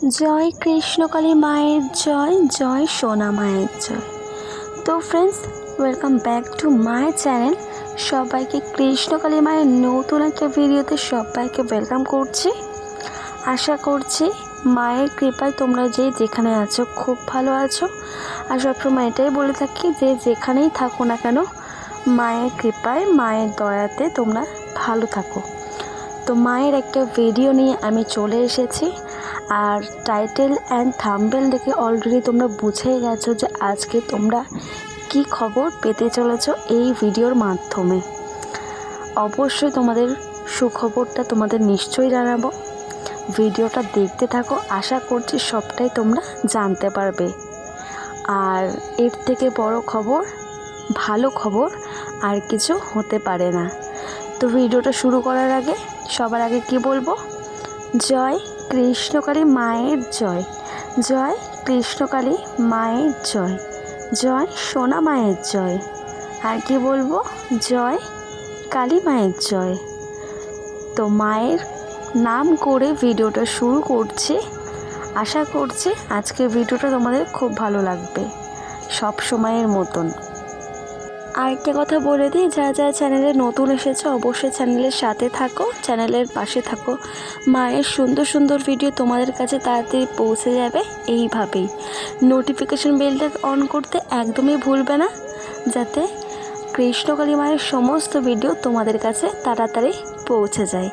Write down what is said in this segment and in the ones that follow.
জয় কৃষ্ণকালী মায়ের জয় জয় সোনা মায়ের জয়। তো friends welcome back to my channel সবাইকে কৃষ্ণকালী মায়ের নতুন একটা ভিডিওতে সবাইকে ওয়েলকাম করছি। আশা করছি মায়ের কৃপায় তোমরা যে যেখানে আছো খুব ভালো আছো। আর সবসময় এটাই বলে থাকি যে যেখানেই থাকো না কেন, মায়ের কৃপায়, মায়ের দয়াতে তোমরা ভালো থাকো। তো মায়ের একটা ভিডিও নিয়ে আমি চলে এসেছি। আর টাইটেল অ্যান্ড থাম্বেল দেখে অলরেডি তোমরা বুঝেই গেছো যে আজকে তোমরা কি খবর পেতে চলেছো এই ভিডিওর মাধ্যমে। অবশ্যই তোমাদের সুখবরটা তোমাদের নিশ্চয়ই জানাব। ভিডিওটা দেখতে থাকো, আশা করছি সবটাই তোমরা জানতে পারবে। আর এর থেকে বড় খবর, ভালো খবর আর কিছু হতে পারে না। তো ভিডিওটা শুরু করার আগে সবার আগে কি বলব? জয় কৃষ্ণকালী মায়ের জয়। জয় কৃষ্ণকালী মায়ের জয়। জয় সোনা মায়ের জয়। আর কি বলব? জয় কালী মায়ের জয়। তো মায়ের নাম করে ভিডিওটা শুরু করছি। আশা করছি আজকের ভিডিওটা তোমাদের খুব ভালো লাগবে। সব সময়ের মতন। আরেকটা কথা বলে দিই, যারা যারা চ্যানেলে নতুন এসেছে অবশ্যই চ্যানেলের সাথে থাকো, চ্যানেলের পাশে থাকো। মায়ের সুন্দর সুন্দর ভিডিও তোমাদের কাছে তাড়াতাড়ি পৌঁছে যাবে এইভাবেই। নোটিফিকেশন বেলটা অন করতে একদমই ভুলবে না, যাতে কৃষ্ণকালী মায়ের সমস্ত ভিডিও তোমাদের কাছে তাড়াতাড়ি পৌঁছে যায়।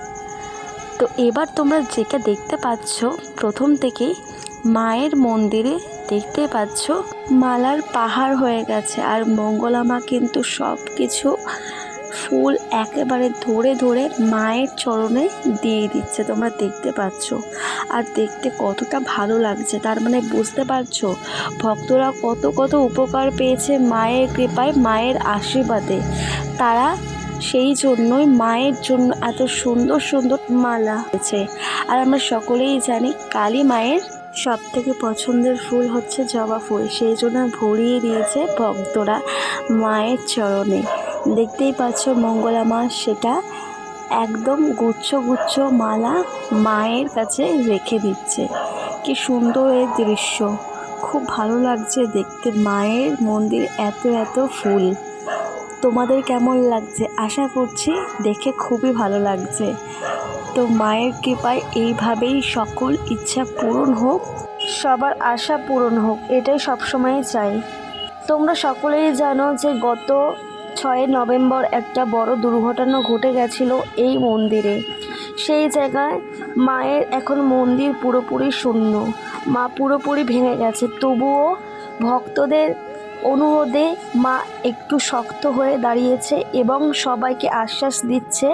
তো এবার তোমরা যেটা দেখতে পাচ্ছ, প্রথম থেকেই মায়ের মন্দিরে দেখতে পাচ্ছ? মালার পাহাড় হয়ে গেছে আর মঙ্গলা মা কিন্তু সব কিছু ফুল একেবারে ধরে ধরে মায়ের চরণে দিয়ে দিচ্ছে, তোমরা দেখতে পাচ্ছ। আর দেখতে কতটা ভালো লাগছে, তার মানে বুঝতে পারছ? ভক্তরা কত কত উপকার পেয়েছে মায়ের কৃপায়, মায়ের আশীর্বাদে। তারা সেই জন্যই মায়ের জন্য এত সুন্দর সুন্দর মালা হয়েছে। আর আমরা সকলেই জানি কালী মায়ের সব থেকে পছন্দের ফুল হচ্ছে জবা ফুল। সেই জন্য ভরিয়ে দিয়েছে ভক্তরা মায়ের চরণে। দেখতেই পাচ্ছ মঙ্গলা মা সেটা একদম গুচ্ছ গুচ্ছ মালা মায়ের কাছে রেখে দিচ্ছে। কি সুন্দর এই দৃশ্য। খুব ভালো লাগছে দেখতে মায়ের মন্দির এত এত ফুল। তোমাদের কেমন লাগছে? আশা করছি দেখে খুবই ভালো লাগছে। তো মায়ের কৃপায় এইভাবেই সকল ইচ্ছা পূরণ হোক, সবার আশা পূরণ হোক, এটাই সবসময় চাই। তোমরা সকলেই জানো যে গত ছয় নভেম্বর একটা বড় দুর্ঘটনা ঘটে গেছিল এই মন্দিরে। সেই জায়গায় মায়ের এখন মন্দির পুরোপুরি শূন্য। মা পুরোপুরি ভেঙে গেছে। তবুও ভক্তদের অনুরোধে মা একটু শক্ত হয়ে দাঁড়িয়েছে এবং সবাইকে আশ্বাস দিচ্ছে,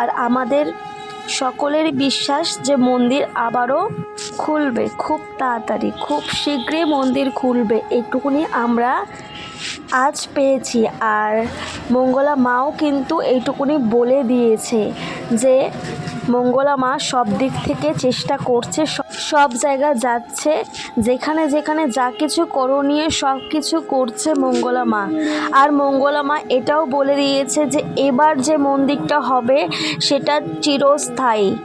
আর আমাদের সকলের বিশ্বাস যে মন্দির আবারও খুলবে, খুব তাড়াতাড়ি, খুব শীঘ্রই মন্দির খুলবে এইটুকুনি আমরা আজ পেয়েছি। আর মঙ্গলা মাও কিন্তু এইটুকুনি বলে দিয়েছে যে মঙ্গলা মা সব দিক থেকে চেষ্টা করছে, সব জায়গা যাচ্ছে। যেখানে যেখানে যা কিছু করণীয় সব কিছু করছে মঙ্গলা মা। আর মঙ্গলা মা এটাও বলে দিয়েছে যে, এবার যে মন্দিরটা হবে, সেটা চিরস্থায়ী।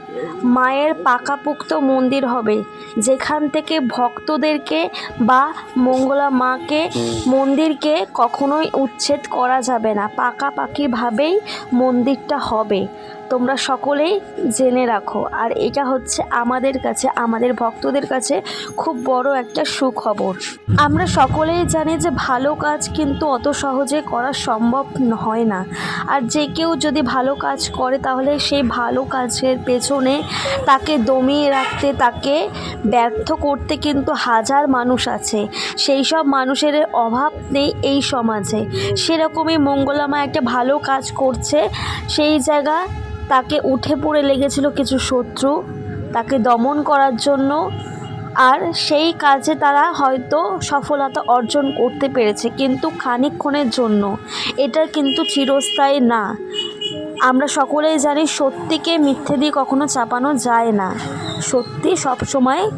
মায়ের পাকাপুক্ত মন্দির হবে, যেখান থেকে ভক্তদেরকে বা মঙ্গলা মাকে, মন্দিরকে কখনোই উচ্ছেদ করা যাবে না। পাকাপাকিভাবেই মন্দিরটা হবে। তোমরা সকলেই জেনে রাখো। আর এটা হচ্ছে আমাদের কাছে, আমাদের ভক্তদের কাছে খুব বড় একটা সুখবর। আমরা সকলেই জানি যে ভালো কাজ কিন্তু অত সহজে করা সম্ভব হয় না। আর যে কেউ যদি ভালো কাজ করে, তাহলে সেই ভালো কাজের পেছনে তাকে দমিয়ে রাখতে, তাকে ব্যর্থ করতে কিন্তু হাজার মানুষ আছে। সেই সব মানুষের অভাব নেই এই সমাজে। সেরকমই মঙ্গলামা একটা ভালো কাজ করছে সেই জায়গা তাকে উঠে পড়ে লেগেছিল কিছু শত্রু তাকে দমন করার জন্য। আর সেই কাজে তারা হয়তো সফলতা অর্জন করতে পেরেছে কিন্তু খানিকক্ষণের জন্য। এটা কিন্তু চিরস্থায়ী না। আমরা সকলেই জানি সত্যিকে মিথ্যে দিয়ে কখনো চাপানো যায় না। সত্যি সবসময়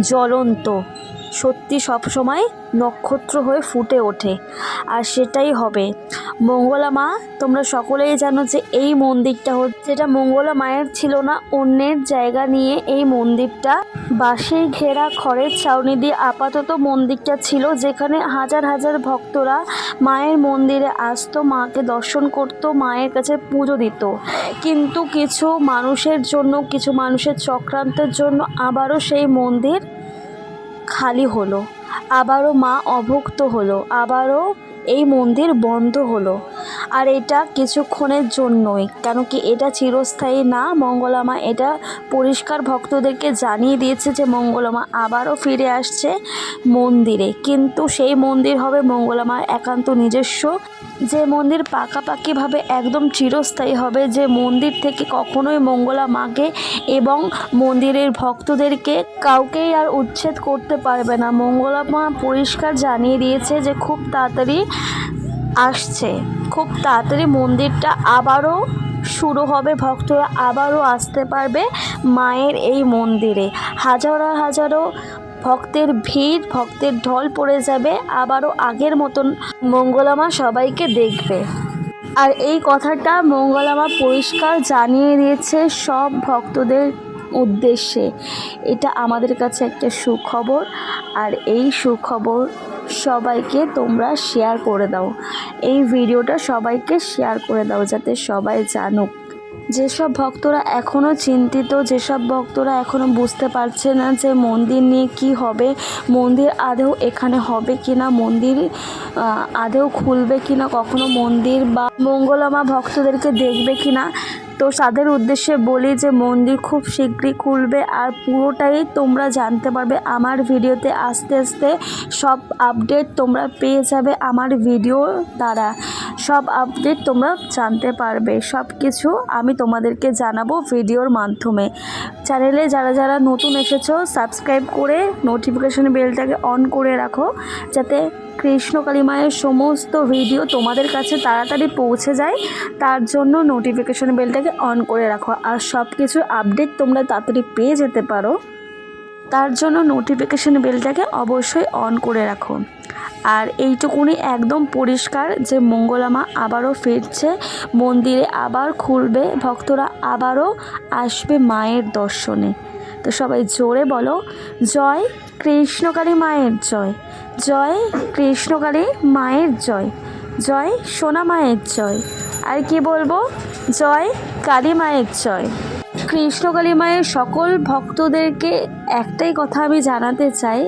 জ্বলন্ত। সত্যি সবসময় নক্ষত্র হয়ে ফুটে ওঠে, আর সেটাই হবে। মঙ্গলা মা, তোমরা সকলেই জানো যে এই মন্দিরটা হচ্ছে, যেটা মঙ্গলা মায়ের ছিল না, অন্যের জায়গা নিয়ে এই মন্দিরটা। বাঁশের ঘেরা, খড়ের ছাউনি দিয়ে আপাতত মন্দিরটা ছিল, যেখানে হাজার হাজার ভক্তরা মায়ের মন্দিরে আসতো, মাকে দর্শন করতো, মায়ের কাছে পুজো দিত। কিন্তু কিছু মানুষের জন্য, কিছু মানুষের চক্রান্তের জন্য আবারও সেই মন্দির খালি হলো। আবারও মা অভুক্ত হলো। আবারও এই মন্দির বন্ধ হলো। আর এটা কিছুক্ষণের জন্যই। কেন কি এটা চিরস্থায়ী না? মঙ্গলামা এটা পরিষ্কার ভক্তদেরকে জানিয়ে দিয়েছে যে মঙ্গলামা আবারও ফিরে আসছে মন্দিরে। কিন্তু সেই মন্দির হবে মঙ্গলামার একান্ত নিজস্ব। যে মন্দির পাকাপাকিভাবে একদম চিরস্থায়ী হবে, যে মন্দির থেকে কখনোই মঙ্গলা মাকে এবং মন্দিরের ভক্তদেরকে কাউকেই আর উচ্ছেদ করতে পারবে না। মঙ্গলা মা পরিষ্কার জানিয়ে দিয়েছে যে খুব তাড়াতাড়ি আসছে। খুব তাড়াতাড়ি মন্দিরটা আবারও শুরু হবে, ভক্তরা আবারও আসতে পারবে মায়ের এই মন্দিরে। হাজারো হাজারো ভক্তের ভিড়, ভক্তের ঢল পড়ে যাবে, আবারও আগের মতন মঙ্গলামা সবাইকে দেখবে। আর এই কথাটা মঙ্গলামা পরিষ্কার জানিয়ে দিয়েছে সব ভক্তদের উদ্দেশ্যে। এটা আমাদের কাছে একটা সুখবর আর এই সুখবর সবাইকে তোমরা শেয়ার করে দাও। এই ভিডিওটা সবাইকে শেয়ার করে দাও যাতে সবাই জানুক। যেসব ভক্তরা এখনও চিন্তিত যেসব ভক্তরা এখনও বুঝতে পারছে না যে মন্দির নিয়ে কি হবে মন্দির আদৌ এখানে হবে কি না মন্দির আহ, আদৌ খুলবে কি না কখনো মন্দির বা মঙ্গলামা ভক্তদেরকে দেখবে কি না তো তাদের উদ্দেশ্যে বলি যে মন্দির খুব শীঘ্রই খুলবে আর পুরোটাই তোমরা জানতে পারবে। আমার ভিডিওতে আস্তে আস্তে সব আপডেট তোমরা পেয়ে যাবে আমার ভিডিও দ্বারা। সব আপডেট তোমরা জানতে পারবে। সব কিছু আমি তোমাদেরকে জানাব ভিডিওর মাধ্যমে। চ্যানেলে যারা যারা নতুন এসেছ সাবস্ক্রাইব করে নোটিফিকেশন বেলটাকে অন করে রাখো, যাতে কৃষ্ণকালী মায়ের সমস্ত ভিডিও তোমাদের কাছে তাড়াতাড়ি পৌঁছে যায়। তার জন্য নোটিফিকেশন বেলটাকে অন করে রাখো। আর সব কিছু আপডেট তোমরা তাড়াতাড়ি পেয়ে যেতে পারো। তার জন্য নোটিফিকেশান বেলটাকে অবশ্যই অন করে রাখো। আর এইটুকুনি একদম পরিষ্কার যে মঙ্গলামা আবারও ফিরছে, মন্দিরে আবার খুলবে, ভক্তরা আবারও আসবে মায়ের দর্শনে। তো সবাই জোরে বলো, জয় কৃষ্ণকালী মায়ের জয় জয় কৃষ্ণকালী মায়ের জয় জয় সোনা মায়ের জয়, আর কি বলব? জয় কালী মায়ের জয়। কৃষ্ণকালী মায়ের সকল ভক্তদেরকে একটাই কথা আমি জানাতে চাই,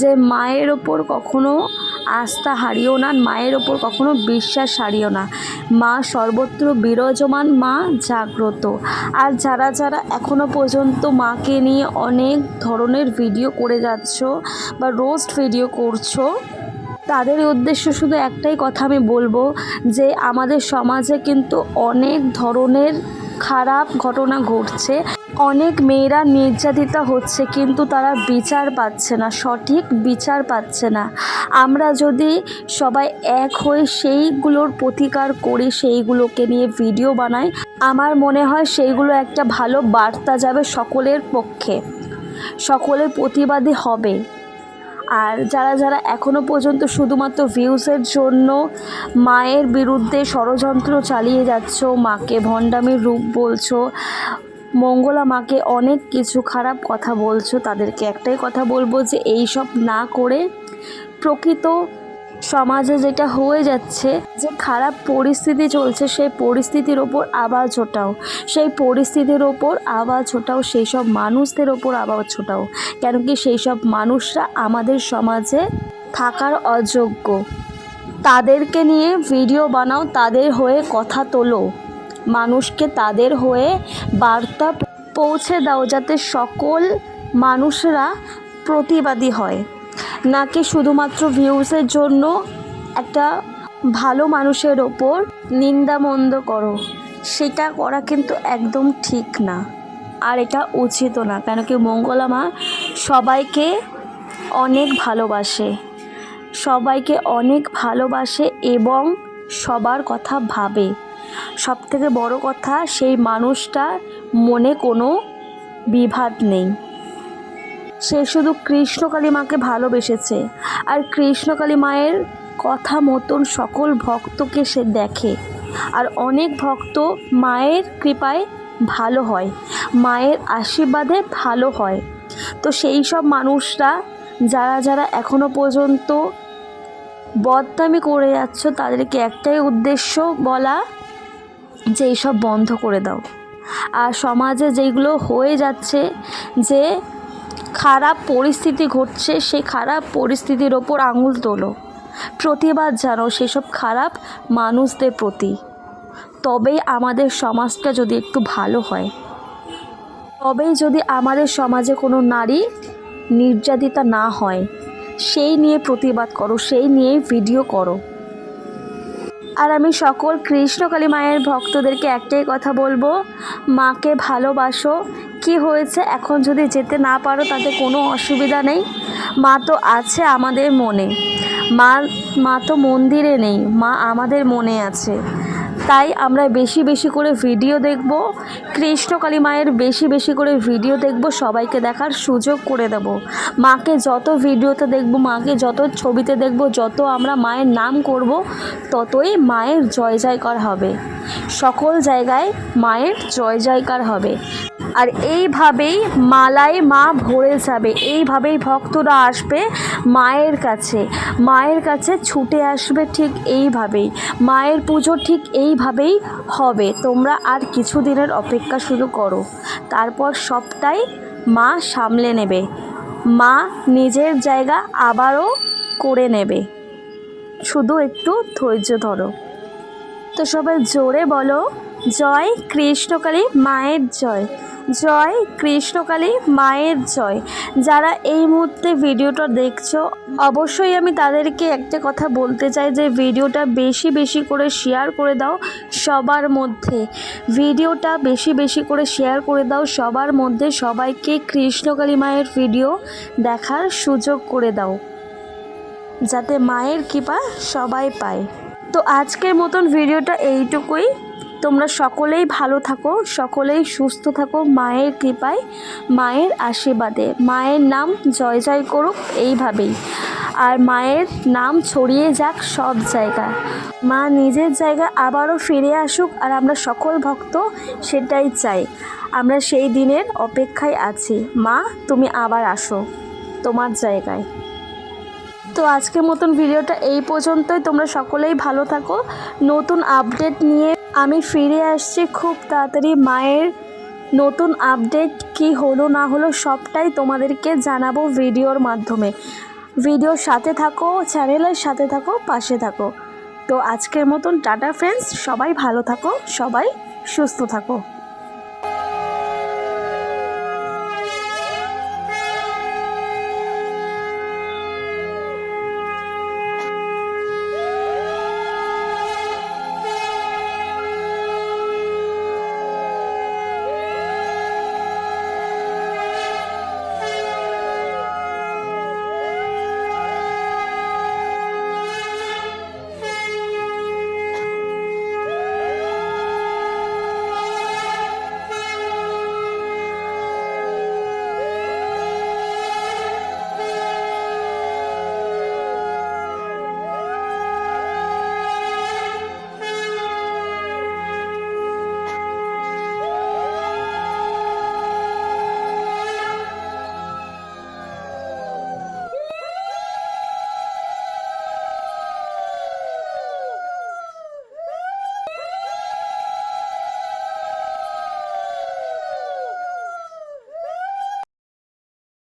যে মায়ের ওপর কখনো আস্থা হারিও না, মায়ের ওপর কখনো বিশ্বাস হারিও না। মা সর্বত্র বিরাজমান, মা জাগ্রত। আর যারা যারা এখনও পর্যন্ত মাকে নিয়ে অনেক ধরনের ভিডিও করে যাচ্ছ বা রোস্ট ভিডিও করছ, তাদের উদ্দেশ্য শুধু একটাই কথা আমি বলব, যে আমাদের সমাজে কিন্তু অনেক ধরনের খারাপ ঘটনা ঘটছে। অনেক মেয়েরা নির্যাতিতা হচ্ছে, কিন্তু তারা বিচার পাচ্ছে না, সঠিক বিচার পাচ্ছে না। আমরা যদি সবাই এক হয়ে সেইগুলোর প্রতিকার করি, সেইগুলোকে নিয়ে ভিডিও বানাই, আমার মনে হয় সেইগুলো একটা ভালো বার্তা যাবে সকলের পক্ষে। সকলের প্রতিবাদী হবে। আর যারা যারা এখনও পর্যন্ত শুধুমাত্র ভিউসের জন্য মায়ের বিরুদ্ধে ষড়যন্ত্র চালিয়ে যাচ্ছ, মাকে ভণ্ডামির রূপ বলছো, মঙ্গলা মাকে অনেক কিছু খারাপ কথা বলছো, তাদেরকে একটাই কথা বলব যে এই সব না করে প্রকৃত সমাজে যেটা হয়ে যাচ্ছে, যে খারাপ পরিস্থিতি চলছে, সেই পরিস্থিতির ওপর আওয়াজ ওঠাও সেই পরিস্থিতির ওপর আওয়াজ ওঠাও সেই সব মানুষদের ওপর আওয়াজ ওঠাও কেন কি সেই সব মানুষরা আমাদের সমাজে থাকার অযোগ্য। তাদেরকে নিয়ে ভিডিও বানাও, তাদের হয়ে কথা তোলো। মানুষকে তাদের হয়ে বার্তা পৌঁছে দাও, যাতে সকল মানুষরা প্রতিবাদী হয়। নাকি শুধুমাত্র ভিউসের জন্য একটা ভালো মানুষের ওপর নিন্দামন্দ করো? সেটা করা কিন্তু একদম ঠিক না। আর এটা উচিত না, কেন কি মঙ্গলা মা সবাইকে অনেক ভালোবাসে। সবাইকে অনেক ভালোবাসে এবং সবার কথা ভাবে। সব থেকে বড় কথা, সেই মানুষটার মনে কোনো বিভাদ নেই। সে শুধু কৃষ্ণকালী মাকে ভালোবেসেছে। আর কৃষ্ণকালী মায়ের কথা মতন সকল ভক্তকে সে দেখে। আর অনেক ভক্ত মায়ের কৃপায় ভালো হয়, মায়ের আশীর্বাদে ভালো হয়। তো সেই সব মানুষরা যারা যারা এখনও পর্যন্ত বদনামি করে যাচ্ছ, তাদেরকে একটাই উদ্দেশ্য বলা যে এইসব বন্ধ করে দাও। আর সমাজে যেগুলো হয়ে যাচ্ছে যে খারাপ পরিস্থিতি ঘটছে, সেই খারাপ পরিস্থিতির ওপর আঙুল তোলো। প্রতিবাদ জানো সেসব খারাপ মানুষদের প্রতি। তবেই আমাদের সমাজটা যদি একটু ভালো হয়। তবেই যদি আমাদের সমাজে কোনো নারী নির্যাতিতা না হয়, সেই নিয়ে প্রতিবাদ করো, সেই নিয়েই ভিডিও করো। আর আমি সকল কৃষ্ণকালী মায়ের ভক্তদেরকে একটাই কথা বলব, মাকে ভালোবাসো। কি হয়েছে? এখন যদি যেতে না পারো, তাতে কোনো অসুবিধা নেই। মা তো আছে আমাদের মনে। মা মা তো মন্দিরে নেই। মা আমাদের মনে আছে। তাই আমরা বেশি বেশি করে ভিডিও দেখব। কৃষ্ণ কালী মায়ের বেশি বেশি করে ভিডিও দেখব। সবাইকে দেখার সুযোগ করে দেব। মাকে যত ভিডিওতে দেখব, মাকে যত ছবিতে দেখব, যত আমরা মায়ের নাম করব, ততই মায়ের জয় জয়কার হবে। সকল জায়গায় মায়ের জয় জয়কার হবে। আর এইভাবেই মালায় মা ভরে যাবে। এইভাবেই ভক্তরা আসবে মায়ের কাছে। মায়ের কাছে ছুটে আসবে ঠিক এইভাবেই। মায়ের পুজো ঠিক এইভাবেই হবে। তোমরা আর কিছু দিনের অপেক্ষা শুরু করো। তারপর সবটাই মা সামলে নেবে। মা নিজের জায়গা আবারও করে নেবে। শুধু একটু ধৈর্য ধরো। তো সবাই জোরে বলো, জয় কৃষ্ণকালী মায়ের জয়। জয় কৃষ্ণকালী মায়ের জয়। যারা এই মুহূর্তে ভিডিওটা দেখছ, অবশ্যই আমি তাদেরকে একটা কথা বলতে চাই যে, ভিডিওটা বেশি বেশি করে শেয়ার করে দাও সবার মধ্যে। ভিডিওটা বেশি বেশি করে শেয়ার করে দাও সবার মধ্যে, সবাইকে কৃষ্ণকালী মায়ের ভিডিও দেখার সুযোগ করে দাও। যাতে মায়ের কৃপা সবাই পায়। তো আজকের মতন ভিডিওটা এইটুকুই। তোমরা সকলেই ভালো থাকো, সকলেই সুস্থ থাকো মায়ের কৃপায়, মায়ের আশীর্বাদে। মায়ের নাম জয় জয় করুক এইভাবেই। আর মায়ের নাম ছড়িয়ে যাক সব জায়গায় মা নিজের জায়গায় আবারও ফিরে আসুক আর আমরা সকল ভক্ত সেটাই চাই। আমরা সেই দিনের অপেক্ষায় আছি। মা, তুমি আবার আসো তোমার জায়গায়। তো আজকের মতন ভিডিওটা এই পর্যন্তই। তোমরা সকলেই ভালো থাকো। নতুন আপডেট নিয়ে আমি ফিরে আসছি খুব তাড়াতাড়ি। মায়ের নতুন আপডেট কি হলো না হলো সবটাই তোমাদেরকে জানাব ভিডিওর মাধ্যমে। ভিডিওর সাথে থাকো, চ্যানেলের সাথে থাকো, পাশে থাকো। তো আজকের মতন টাটা ফ্রেন্ডস সবাই ভালো থাকো, সবাই সুস্থ থাকো।